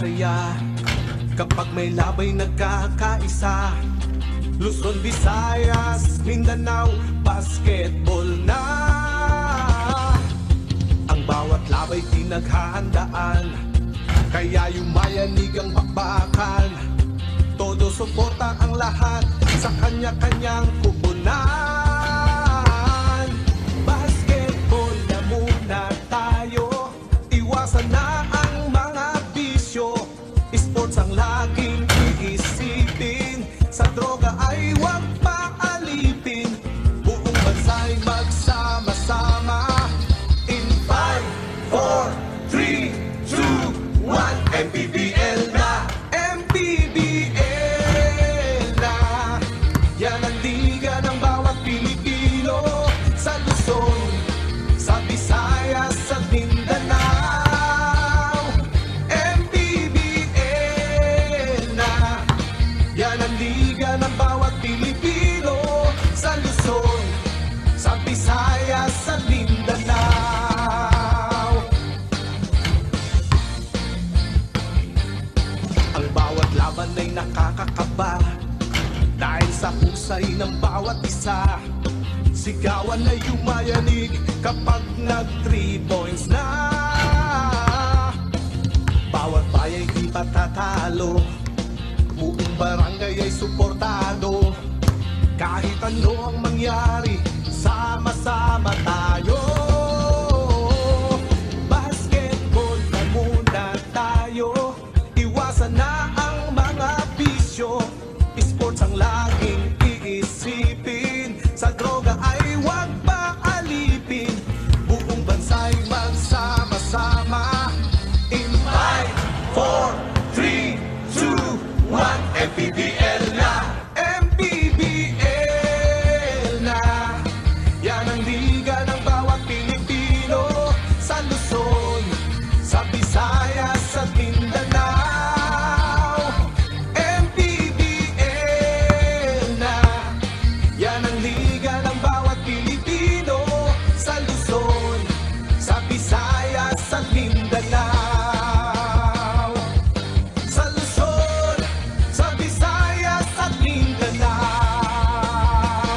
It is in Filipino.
saya. Kapag may labay nagkakaisa Luzon, Visayas, Mindanao, basketball na. Ang bawat labay pinaghahandaan Kaya yumayanig ang bakbakan. Todo suporta ang lahat sa kanya-kanyang kupunan Sports ang laging laban ay nakakakaba. Dahil sa husay ng bawat isa Sigawan ay yumayanig kapag nag 3 points na. Bawat bayay di patatalo Buong barangay ay suportado. Kahit ano ang mangyari MPBL na, MPBL na. Yan ang liga ng bawat Pilipino Sa Luzon, sa Visayas at Mindanao. MPBL na. Yan ang liga ng bawat Pilipino Sa Luzon, sa Visayas at Mindanao.